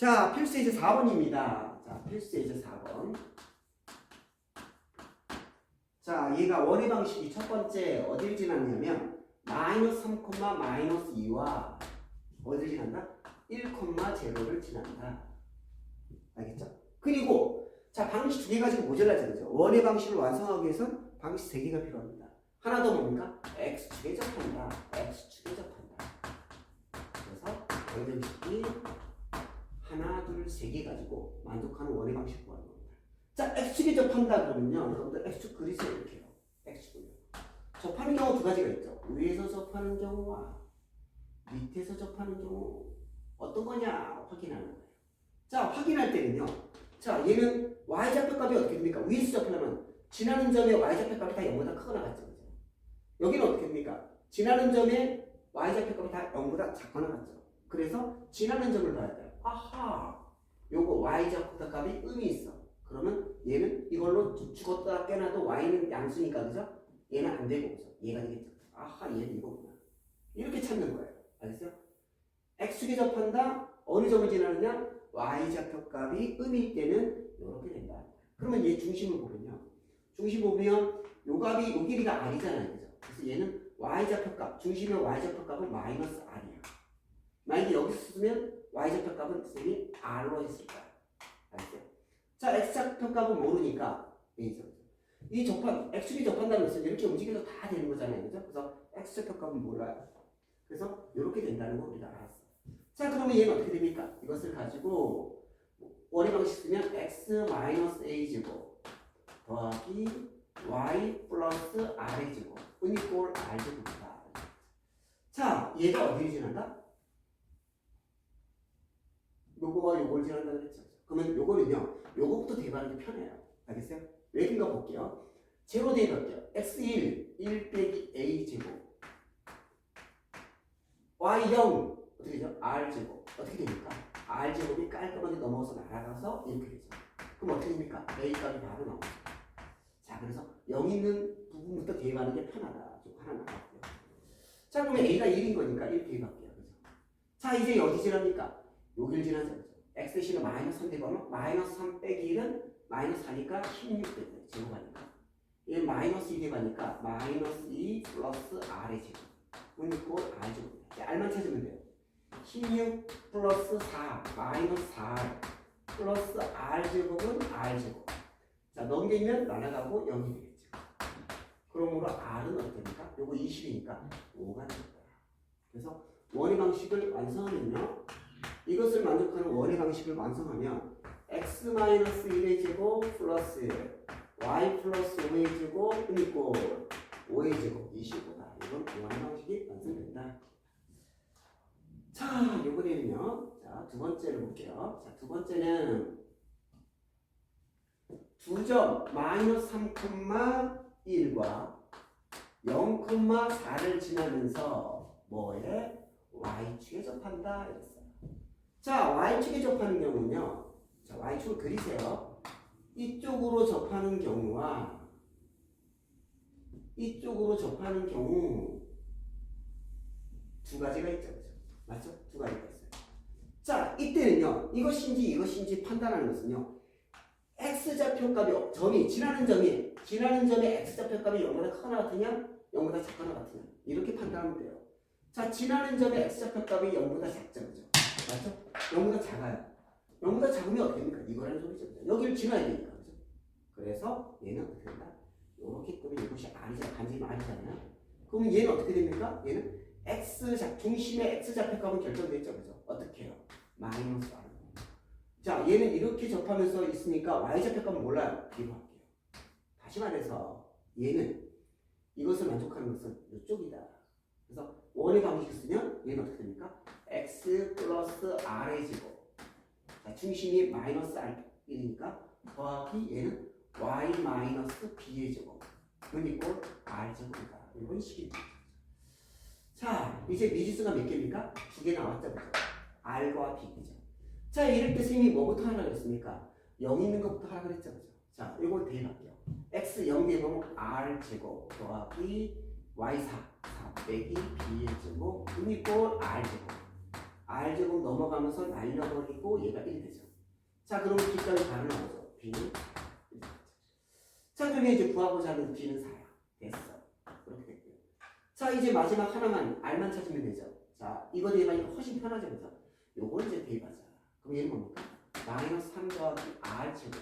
자, 필수 이제 4번입니다. 자, 필수 이제 4번. 자, 얘가 원의 방식이 첫 번째 어딜 지났냐면 마이너스 3, 마이너스 2와 어딜 지난다? 1,0를 지난다. 알겠죠? 그리고 자, 방식 두 개 가지고 모자라지 그죠? 원의 방식을 완성하기 위해선 방식 세 개가 필요합니다. 하나 더 뭡니까? x축에 접한다. x축에 접한다. 그래서 원의 방식이 하나, 둘, 세 개 가지고 만족하는 원의 방식 구하는 겁니다. 자, x축에 접한다 그러면요. 여러분들 x축 그리세요. 이렇게요. x축을요. 접하는 경우 두 가지가 있죠. 위에서 접하는 경우와 밑에서 접하는 경우 어떤 거냐 확인하는 거예요. 자, 확인할 때는요. 자, 얘는 y좌표 값이 어떻게 됩니까? 위에서 접하려면 지나는 점의 y좌표 값이 다 0보다 크거나 같죠. 여기는 어떻게 됩니까? 지나는 점의 y좌표 값이 다 0보다 작거나 같죠. 그래서 지나는 점을 봐야 돼요. 아하, 요거 y좌표값이 의미 있어. 그러면 얘는 이걸로 죽었다 깨나도 y는 양수니까 그죠? 얘는 안 되고 그죠? 얘가 되겠죠. 아하, 얘는 이거구나. 이렇게 찾는 거예요. 알겠어요? x축에 접한다. 어느 점을 지나느냐? y좌표 값이 의미 때는 이렇게 된다. 그러면 얘 중심을 보면요. 중심 보면 요 값이 요 길이가 r이잖아요. 그죠? 그래서 얘는 y좌표 값, 중심의 y좌표 값은 마이너스 r이야. 만약에 여기서 쓰면 y좌표값은 선생님이 r로 했을 거야. 알겠어요? 자, x좌표값은 모르니까 여기서 이 접한 x축이 접한다는 것은 이렇게 움직여도 다 되는 거잖아요. 그죠? 그래서 x좌표값은 몰라요. 그래서 이렇게 된다는 거 우리가 알았어. 자, 그러면 얘는 어떻게 됩니까? 이것을 가지고 원의 방식 쓰면 x 마이너스 a 제곱 더하기 y 플러스 r의 제곱 은이꼴 r 제곱이다. 자, 얘가 어디를 지난다? 요거와 요걸 지난다 그랬죠. 그러면 요거는요, 요거부터 대입하는 게 편해요. 알겠어요? 외긴 거 볼게요. 제로 대입할게요. x1, 1 빼기 a 제곱 y0 어떻게 되죠? r 제곱 어떻게 됩니까? r 제곱이 깔끔하게 넘어서 날아가서 이렇게 되죠. 그럼 어떻게 됩니까? a 값이 바로 나오죠. 자, 그래서 0 있는 부분부터 대입하는 게 편하다. 좀 하나 나왔고요. 자, 그러면 a가 1인 거니까 1 대입할게요. 그죠? 자, 이제 어디 지납니까? 여기를 지나죠. 그죠? xC는 마이너스 3 대입하면 마이너스 3 빼기 1은 마이너스 4니까 16 되고요. 제곱하니까. 얘 마이너스 2 대입하니까 마이너스 2 플러스 r의 제곱. 은이고 r 제곱. 이제 r만 찾으면 돼요. 16 플러스 4 마이너스 4 플러스 r 제곱은 r 제곱. 자 넘기면 날아가고 0이 되겠죠. 그러므로 r은 어떻게 됩니까? 요거 20이니까 5가 됩니다. 그래서 원의 방식을 완성하면요. 이것을 만족하는 원의 방식을 완성하면 x 마이너스 1의 제곱 플러스 y 플러스 5의 제곱 있고 5의 제곱 25다. 이건 원의 방식이 완성된다. 자, 요번에는요. 자, 두 번째를 볼게요. 자, 두 번째는 두점 마이너스 3,1과 0,4를 지나면서 뭐에 y축에 접한다 이랬어요. 자, y축에 접하는 경우는요. 자, y축을 그리세요. 이쪽으로 접하는 경우와 이쪽으로 접하는 경우 두 가지가 있죠. 그죠? 맞죠? 두 가지가 있어요. 자, 이때는요. 이것인지 이것인지 판단하는 것은요. x좌표값이 점이 지나는 점이 지나는 점의 x좌표값이 0보다 크거나 같으냐 0보다 작거나 같으냐 이렇게 판단하면 돼요. 자, 지나는 점의 x좌표값이 0보다 작죠. 그죠? 맞죠? 0보다 작아요. 0보다 작으면 어떻게 됩니까? 이거라는 소리죠. 여기를 지나야 되니까. 그죠? 그래서 얘는 어떻게 된다? 이렇게 끄면 이것이 R이잖아. 간지는 R이잖아요. 그러면 얘는 어떻게 됩니까? 얘는 x 자 중심의 x 좌표값은 결정됐죠, 그죠? 어떻게 해요? 마이너스 r. 자, 얘는 이렇게 접하면서 있으니까 y 좌표값은 몰라요. 뒤로 할게요. 다시 말해서 얘는 이것을 만족하는 것은 이쪽이다. 그래서 원의 방식을 쓰면 얘는 어떻게 됩니까? x 플러스 r의 제곱. 자, 중심이 마이너스 r1이니까 더하기 얘는 y 마이너스 b의 제곱. 은 이꼴 r 제곱이다. 이런 식입니다. 자, 이제 미지수가 몇 개입니까? 두 개 나왔죠. R과 B. 그죠? 자, 이럴 때 선생님이 뭐부터 하라 그랬습니까? 0 있는 것부터 하라 그랬죠. 그죠? 자, 이걸 대입할게요. X 0 대입하면 R 제곱 더하기 Y 4, 4 빼기 B의 제곱, 은 이꼴 R 제곱. r 제곱 넘어가면서 날려버리고 얘가 1이 되죠. 자, 그러면 b까지 바로 나오죠. b는 1. 자, 그러면 이제 구하고자 하는 b는 4야. 됐어. 그렇게 됐고요. 자, 이제 마지막 하나만 r만 찾으면 되죠. 자, 이거 대입하니까 훨씬 편하죠. 그래서 요걸 이제 대입하자. 그럼 얘는 뭡니까? 마이너스 3 더하기 r 제곱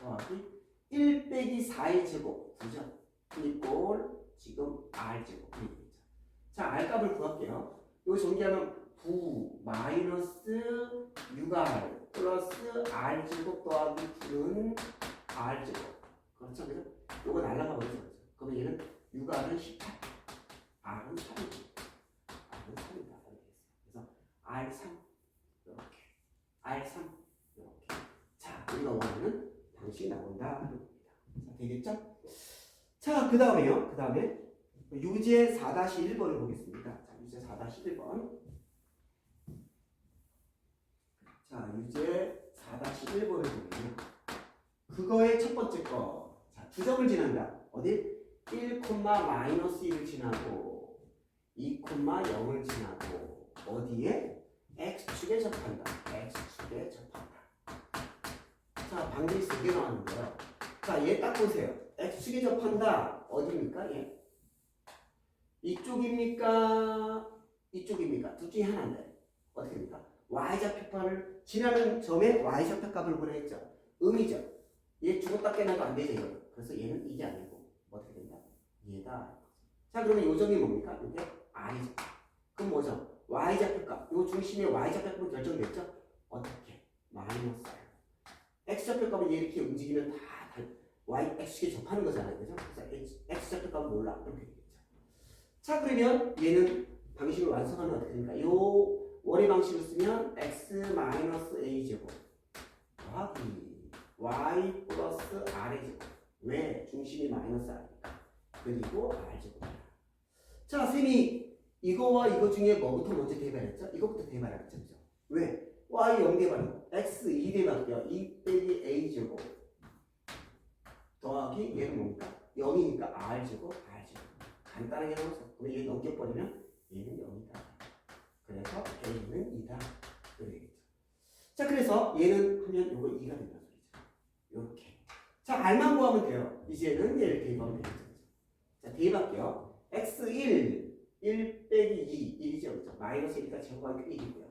더하기 1 빼기 4의 제곱 그죠? 이꼴 지금 r 제곱 이렇게 되죠. 자, r 값을 구할게요. 이거 전개하면 9 마이너스 6r 플러스 r 제곱 더하기 9는 r 제곱 그렇죠? 그죠? 요거 날라가 버리죠. 그러면 얘는 6r은 18 r은 3이죠. r은 3이다. 이렇게 됐어요. 그래서 r3 이렇게 r3 이렇게 자, 우리가 원하는 방식이 나온다. 되겠죠? 자, 그 다음에요. 그 다음에 유제 4-1번을 보겠습니다. 자, 유제 4-1번. 자, 유제 4-1번을 보면 그거의 첫 번째 거. 자, 두 점을 지난다. 어디? 1, 마이너스 1을 지나고 2, 0을 지나고 어디에? x축에 접한다. x축에 접한다. 자, 방정이 세개 나왔는데요. 자, 얘 딱 보세요. x축에 접한다. 어디입니까? 얘? 이쪽입니까? 이쪽입니까? 둘 중에 하나인데. 어떻게 됩니까? y좌표판을 지나는 점에 y좌표 값을 보내겠죠. 음이죠. 얘 죽었다 깨나도 안 되죠. 그래서 얘는 이게 아니고 어떻게 된다? 얘다. 자, 그러면 요 점이 뭡니까? 이게 r이죠. 그럼 뭐죠? y좌표 값. 요 중심의 y좌표 값은 결정됐죠? 어떻게? 마이너스 r. x좌표 값은 얘 이렇게 움직이면 다 달- y x축에 접하는 거잖아요. 그죠? 그래서 x좌표 값은 몰라. 이렇게. 자, 그러면 얘는 방식을 완성하면 어떻게 됩니까? 요 원의 방식을 쓰면 x 마이너스 a 제곱 더하기 y 플러스 r의 제곱. 왜? 중심이 마이너스 r이니까. 그리고 r 제곱. 자, 쌤이 이거와 이거 중에 뭐부터 먼저 대입하랬죠? 이거부터 대입하랬죠, 그죠? 왜? y 0 대입하는 x 2 대입할게요. 2 빼기 a 제곱 더하기 얘는 뭡니까? 0이니까 r 제곱, r 제곱. 간단하게 나오죠. 그럼 얘 넘겨버리면 얘는 0이다. 그래서 a는 2다. 그러겠죠. 자, 그래서 얘는 하면 요거 2가 된다 소리죠. 요렇게. 자, r만 구하면 돼요. 이제는 얘를 대입하면 되겠죠. 자, 대입할게요. x1 1 빼기 2, 1이죠. 그죠? 마이너스 1이니까 제곱하니까 1이고요.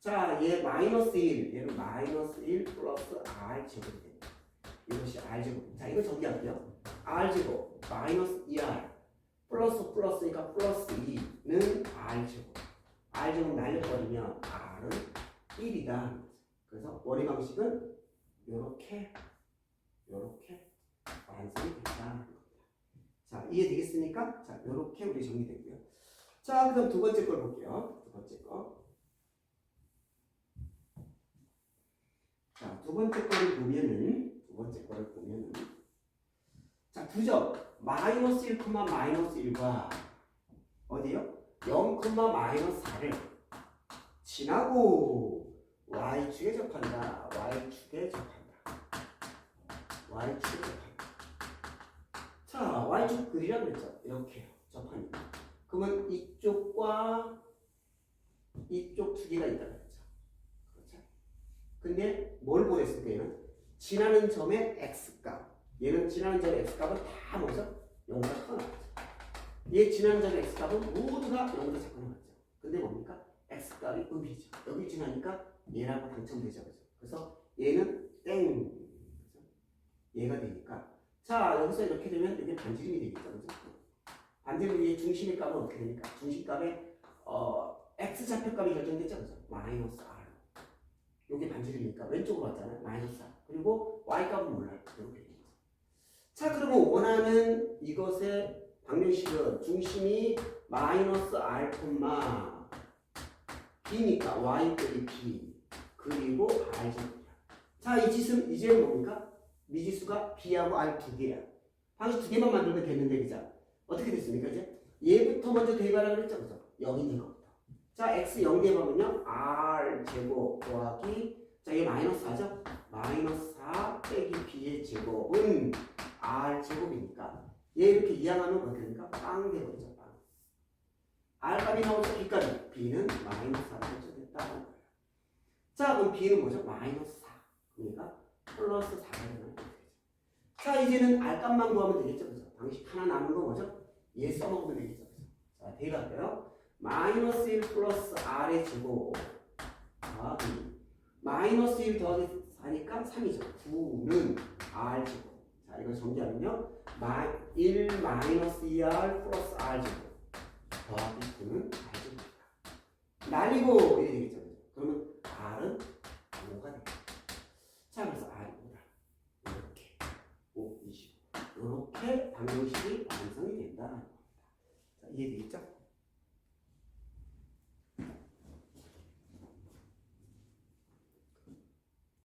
자, 얘 마이너스 1, 얘는 마이너스 1 플러스 r 제곱이 됩니다. 이것이 r 제곱. 자, 이거 정리할게요. r 제곱 마이너스 2r 플러스 플러스니까 플러스 2는 r 제곱. r 제곱 날려버리면 r은 1이다. 그래서 원의 방식은 이렇게 이렇게 완성이 된다. 자, 이해되겠습니까? 자, 이렇게 우리 정리되고요. 자, 그럼 두 번째 걸 볼게요. 두 번째 거. 자, 두 번째 거를 보면은 두 번째 거를 보면은 자, 두 점. 마이너스 1, 마이너스 1과 어디요? 0, 마이너스 4를 지나고 y축에 접한다. y축에 접한다. y축에 접한다. 자, y축 그리라 그랬죠. 이렇게 접하니까. 그러면 이쪽과 이쪽 두 개가 있다 그랬죠. 그렇죠? 근데 뭘 보냈을까 얘는? 지나는 점의 x값. 얘는 점의 x값은 다 뭐죠? 0보다 작거 나왔죠. 얘 점의 x값은 모두 다 0보다 작거 나왔죠. 근데 뭡니까? x값이 음이죠. 여기 지나니까 얘라고 당첨되죠. 그죠? 그래서 얘는 땡. 그죠? 얘가 되니까 자 여기서 이렇게 되면 이게 반지름이 되겠죠. 그죠? 반지름의 중심의 값은 어떻게 되니까? 중심값의 어, x 좌표값이 결정됐죠. 그죠? 마이너스 r. 요게 반지름이니까 왼쪽으로 왔잖아요. 마이너스 r. 그리고 y 값은 몰라요. 이렇게. 자 그러면 원하는 이것의 방정식은 중심이 마이너스 r, b니까 y 빼기 b 그리고 r 제곱이야. 자 이 짓은 이제 뭡니까? 미지수가 b하고 r 두 개야. 방식 두 개만 만들면 되는데 그죠? 어떻게 됐습니까 이제? 얘부터 먼저 대입하라 그랬죠 그죠? 여기 있는 것부터. 자 x 0 대입하면요 r 제곱 더하기 자 얘 마이너스 4죠? 마이너스 4 빼기 b의 제곱은 r 제곱이니까 얘 이렇게 이항하면 어떻게 됩니까? 빵 되버리죠 빵. R값이 나오죠? B값이. B는 마이너스 4가 됐다는 거예요. 자, 그럼 B는 뭐죠? 마이너스 4. 그러니까 플러스 4가 되는 거죠. 자, 이제는 R값만 구하면 되겠죠? 그죠? 방식 하나 남은 거 뭐죠? 얘 써먹으면 되겠죠? 그죠? 자, 대답해요. 마이너스 1 플러스 R의 제곱. 더하기. 마이너스 1 더하기 4니까 3이죠. 9는 R 제곱. 자, 이거 정리하면요. 마, 1 마이너스 2R 플러스 R 제곱. 더하기 9는 R 제곱입니다. 날리고 이렇게 되겠죠.